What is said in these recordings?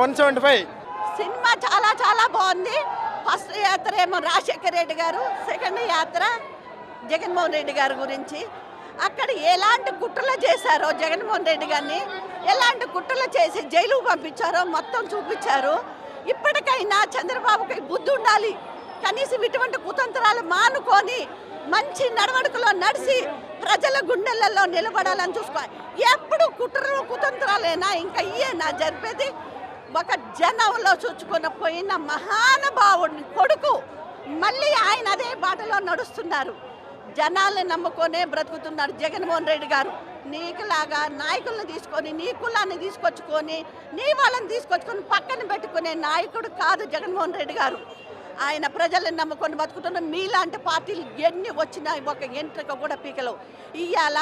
One seventy five. Cinema చాలా చాలా బాగుంది. ఫస్ట్ యాత్ర ఏమో రాజశేఖర రెడ్డి గారు సెకండ్ యాత్ర జగన్మోహన్ రెడ్డి గారి గురించి. అక్కడ ఎలాంటి కుట్రలు చేశారో జగన్మోహన్ రెడ్డి గారిని ఎలాంటి కుట్రలు చేసి జైలు పంపించారో మొత్తం చూపించారు. ఇప్పటికైనా చంద్రబాబుకి బుద్ధి ఉండాలి. కనీసం ఇటువంటి కుతంత్రాలు మానుకొని మంచి నడవడికలో నడిచి ప్రజల గుండెలలో నిలబడాలని చూసుకోవాలి. ఎప్పుడు కుట్రలు కుతంత్రాలైనా ఇంకా ఇయేనా జరిపేది? ఒక జనంలో చూచుకొని పోయిన మహానుభావుడిని కొడుకు మళ్ళీ ఆయన అదే బాటలో నడుస్తున్నారు. జనాల్ని నమ్ముకొనే బ్రతుకుతున్నారు జగన్మోహన్ రెడ్డి గారు. నీకులాగా నాయకులను తీసుకొని నీ కులాన్ని తీసుకొచ్చుకొని నీ వాళ్ళని తీసుకొచ్చుకొని పక్కన పెట్టుకునే నాయకుడు కాదు జగన్మోహన్ రెడ్డి గారు. ఆయన ప్రజల్ని నమ్ముకొని బతుకుతున్న మీలాంటి పార్టీలు ఎన్ని వచ్చినా ఒక ఎంట్రక కూడా పీకలు ఇవాళ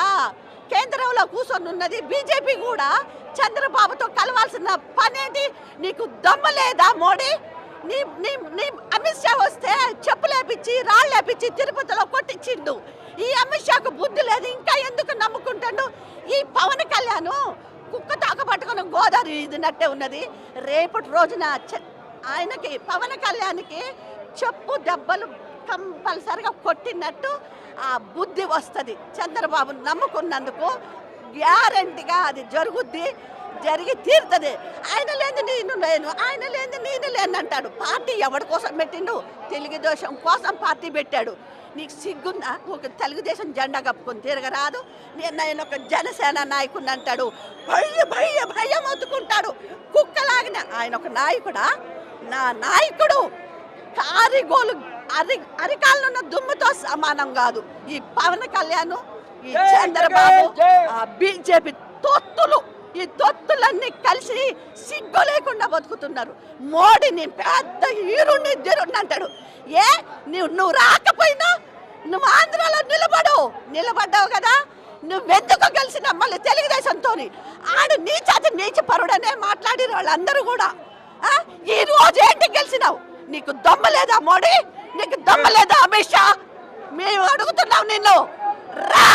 కేంద్రంలో కూర్చొని ఉన్నది బీజేపీ కూడా. చంద్రబాబుతో కలవాల్సిన పనేంటి నీకు దమ్ము లేదా మోడీ? నీ నీ నీ అమిత్ షా వస్తే చెప్పు లేపించి రాళ్ళు లేపించి తిరుపతిలో కొట్టించిండు. ఈ అమిత్ షాకు బుద్ధి లేదు ఇంకా ఎందుకు నమ్ముకుంటాడు? ఈ పవన్ కళ్యాణ్ కుక్క తాక పట్టుకున్న గోదావరి ఇదినట్టే ఉన్నది. రేపటి రోజున చ- ఆయనకి పవన్ కళ్యాణ్కి చెప్పు దెబ్బలు కంపల్సరిగా కొట్టినట్టు ఆ బుద్ధి వస్తుంది. చంద్రబాబు నమ్ముకున్నందుకు గ్యారంటీగా అది జరుగుద్ది జరిగి తీరుతుంది. ఆయన లేని నేను లేను ఆయన లేని నేను లేను అంటాడు. పార్టీ ఎవరి కోసం పెట్టిండు? తెలుగుదేశం కోసం పార్టీ పెట్టాడు. నీకు సిగ్గుందా? ఒక తెలుగుదేశం జెండా కప్పుకొని తిరగరాదు. నేను నేను ఒక జనసేన నాయకుడిని అంటాడు. భయ భయ భయం ఒత్తుకుంటాడు కుక్కలాగిన ఆయన ఒక నాయకుడా? నా నాయకుడు. కారిగోలు అరి అరికాలను ఉన్న దుమ్ముతో సమానం కాదు. ఈ పవన్ కళ్యాణ్ ఈ చంద్రబాబు ఆ బీజేపీ తొత్తులు ఈ తొత్తులన్నీ కలిసి సిగ్గు లేకుండా బతుకుతున్నారు. మోడీని పెద్ద హీరోని దిరుణ్ణి అంటాడు. ఏ నువ్వు నువ్వు రాకపోయినా నువ్వు ఆంధ్రాలో నిలబడు నిలబడ్డావు కదా. నువ్వెందుకు గెలిచిన మళ్ళీ తెలుగుదేశంతో ఆడు నీచాతి నీచ పరుడనే మాట్లాడిన వాళ్ళందరూ కూడా? ఈ రోజు ఏంటి గెలిచినావు? నీకు దమ్మ లేదా మోడీ? నీకు దమ్మ లేదా అమిత్ షా? మేము అడుగుతున్నాం నిన్ను. రా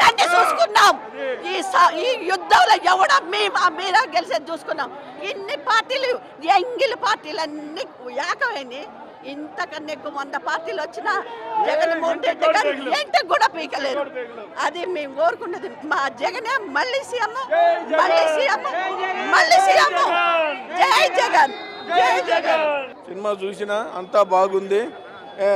రండి చూసుకున్నాం ఈ ఈ యుద్ధంలో ఎవడ మేము మీరా గెలిచేది చూసుకున్నాం ఇన్ని పార్టీలు ఎంగిలి పార్టీలన్నీ ఏకమైంది. ఇంతకన్నా ఎక్కువ వంద పార్టీలు వచ్చినా జగన్మోహన్ రెడ్డి గారు ఏంటి కూడా పీకలేదు. అది మేము కోరుకున్నది. మా జగనే మళ్ళీ సీఎం. మళ్ళీ సీఎం. మళ్ళీ సీఎం. జై జగన్. సినిమా చూసినా అంతా బాగుంది. ఏ